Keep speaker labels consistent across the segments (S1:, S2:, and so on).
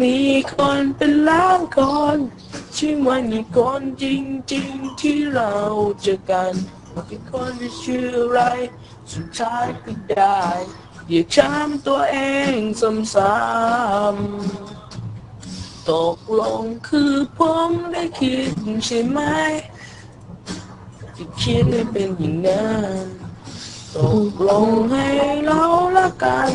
S1: มีคนเป็นล้านคนใช่ไหมมีคนจริงๆที่เราเจอกันเป็นคนที่ชื่ออะไร สุดท้ายก็ได้ อย่าช้ำตัวเองซ้ำๆตกลงคือผมได้คิดใช่ไหมที่คิดให้เป็นอย่างนั้นตกลงให้เราละกัน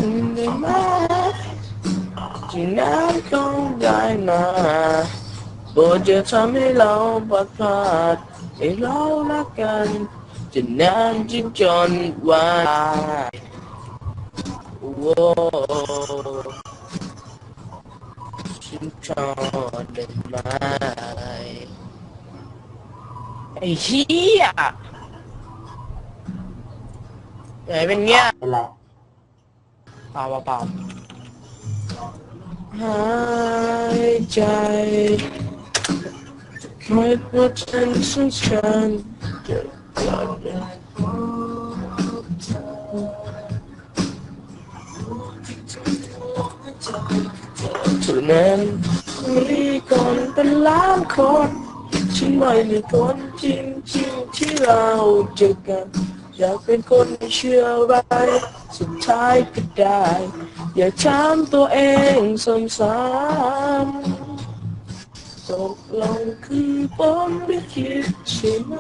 S1: ที่นันคงได้มาโปรดจะทำให้เราปลอดพลาดให้เรารักกันจะนานจนจนวันโว้ฉันชอบได้ไหมไอ้เหี้ยไหนเป็นเงี้ย
S2: เป็นไร
S1: ป่าเปล่าเปล่า หายใจไม่พอฉันสังฉันจะกลับเท่านั้นมีคนเป็นล้านคนฉันไม่มีคนจริงจริงๆที่เราเจอกัน อยากเป็นคนที่เชื่อไว้สุดท้ายก็ได้ อย่าช้ำตัวเองซ้ำๆตกลงคือผมไม่คิดใช่ไหม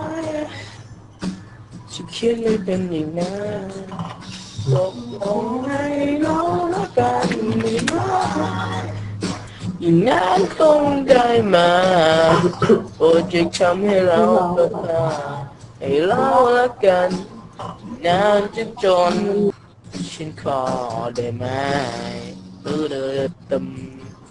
S1: จะคิดไม่เป็นอย่างนั้นตกลงให้เราละกันไม่มาอย่างนั้นคงได้มาโปรดจะทำให้เราเปิดตาให้เราละกัน นานจนจน ฉันขอได้ไหมเออเดิม